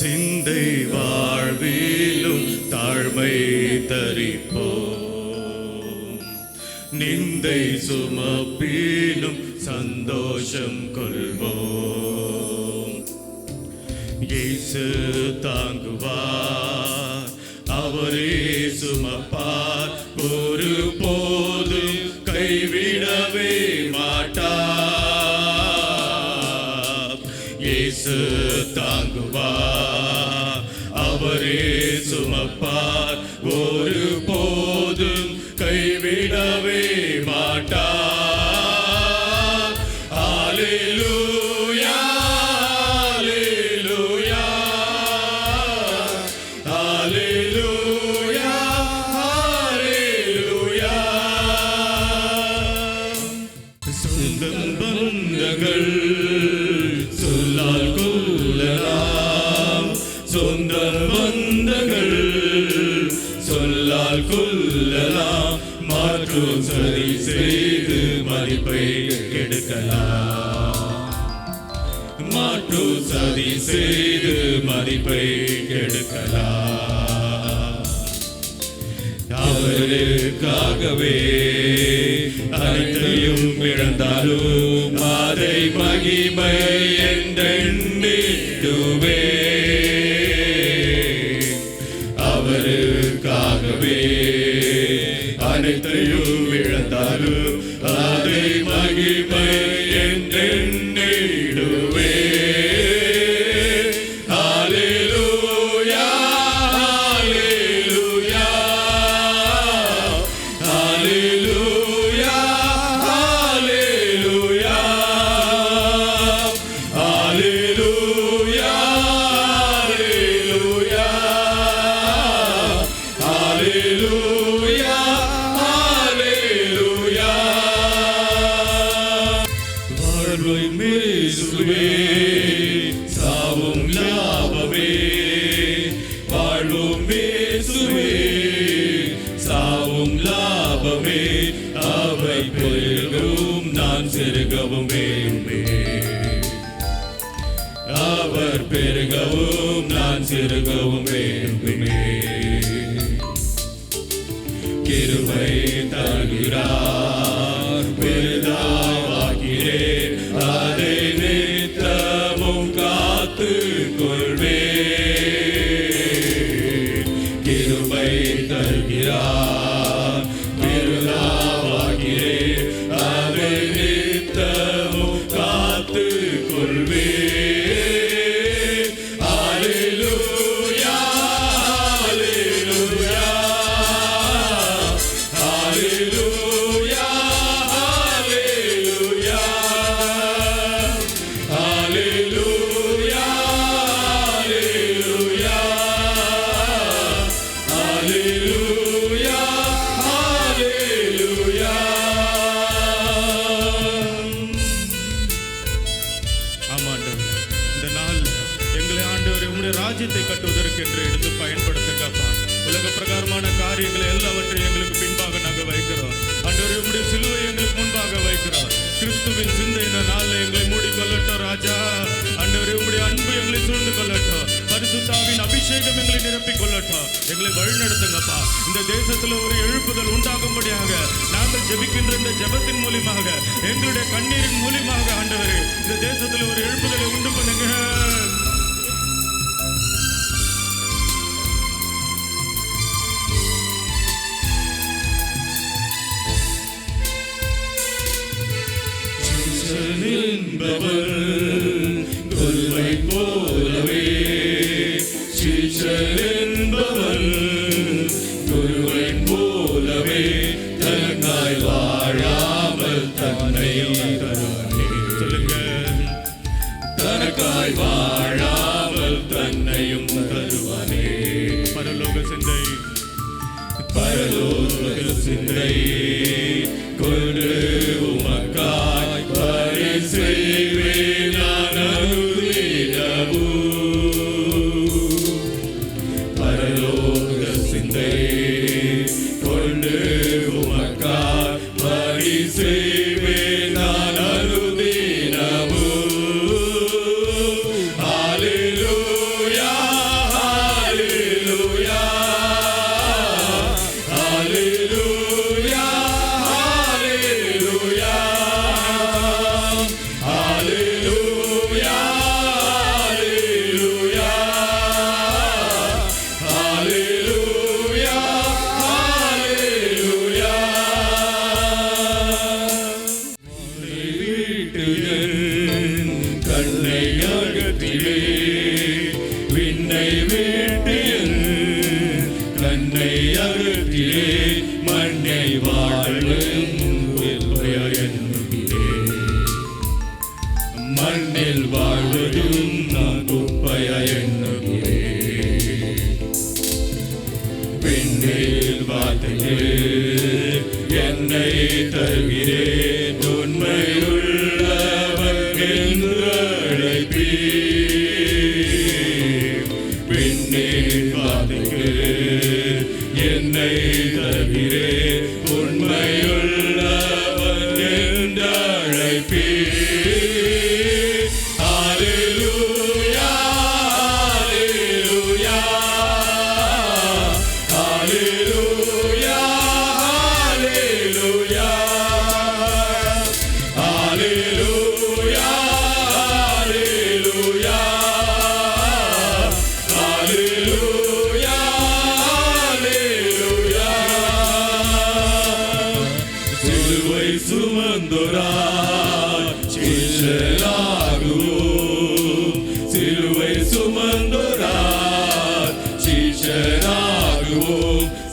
சிந்தை வாழ்விலும் தாழ்மை தரிப்போம். நிந்தை சுமப்பிலும் சந்தோஷம் கொள்வோம். இயேசு தாங்குவார் அவரே சுமப்பார். சுமப்பார் ஒரு போதும் கைவிடவே மாட்டார். ஹalleluya ஹalleluya ஹalleluya ஹalleluya. சொந்தம் பந்தங்கள் சொல்லால் கொள்ளலாம் மாற்றும் சரி செய்து மதிப்பை கெடுக்கலாம். மாற்று சதி செய்து மதிப்பை கெடுக்கலாம். அவருக்காகவே அனைத்தையும் இழந்தாலும் அதை மகிமை என்றெண்ணிடுவே ஆசையும் இழந்தாலும் அதை மகிமை அவை நான் சிறுகவும் வேண்டுமே அவர் பெருகவும் நான் சிறுகவும் வேண்டுமே கிருபை தருகிறார் ராஜ்யத்தை கட்டுவதற்கு என்று எடுத்து பயன்படுத்துங்கப்பா உலக பிரகாரமான காரியங்களை எல்லாவற்றையும் எங்களுக்கு பின்பாக நாங்கள் வைக்கிறோம். ஆண்டவர் உம்முடைய சிலுவை எங்களுக்கு முன்பாக வைக்கிறோம். கிறிஸ்துவின் சிந்தை இந்த நாளில் எங்களை மூடிக்கொள்ளட்டும் ராஜா. ஆண்டவர் உம்முடைய அன்பு எங்களை சூழ்ந்து கொள்ளட்டும். பரிசுத்தாவின் அபிஷேகம் எங்களை நிரப்பிக் கொள்ளட்டும். எங்களை வழிநடத்துங்கப்பா இந்த தேசத்துல ஒரு எழுப்புதல் உண்டாகும்படியாக நாங்கள் ஜெபிக்கின்ற இந்த ஜெபத்தின் மூலியமாக எங்களுடைய கண்ணீரின் மூலியமாக ஆண்டவரே இந்த தேசத்தில் ஒரு எழுப்புதலை உண்டு பண்ணுங்க. bağır மண்ணில் வாழ்வதும் நான் குப்பைய எண்ணுகிறேன் பெண்ணில் வார்த்தையில் என்னை தருகிறேன் உண்மையுள்ளவன் என்று அழைப்பீர் பெண்ணின் என்னை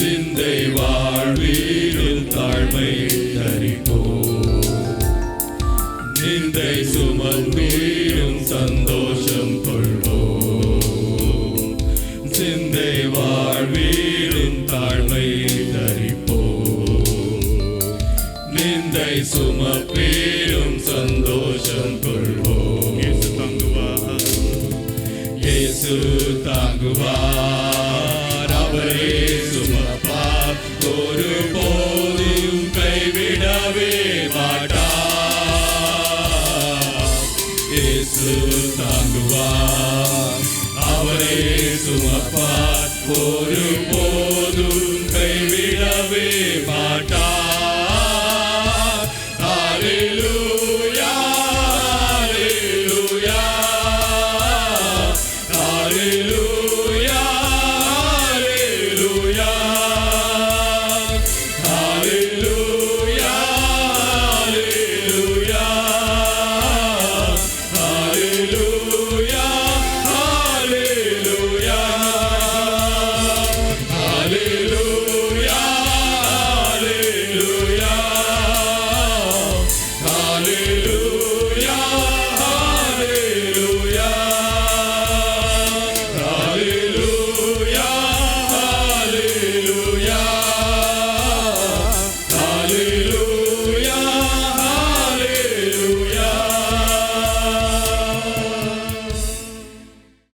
சிந்தை வாழ்வீரில் தாழ்மை தரிப்போம் நிந்தை சுமந்தீரும் சந்தோஷம் கொள்வோம் சிந்தை வாழ்வீரும் தாழ்மை தரிப்போம் நிந்தை சுமப்பீரும் சந்தோஷம் கொள்வோம் இயேசு தாங்குவார். இயேசு தாங்குவார். அவரே கைவிடவே மாட்டார் இயேசு தாங்குவார். அவரே சுமப்பார். ஒரு போதும்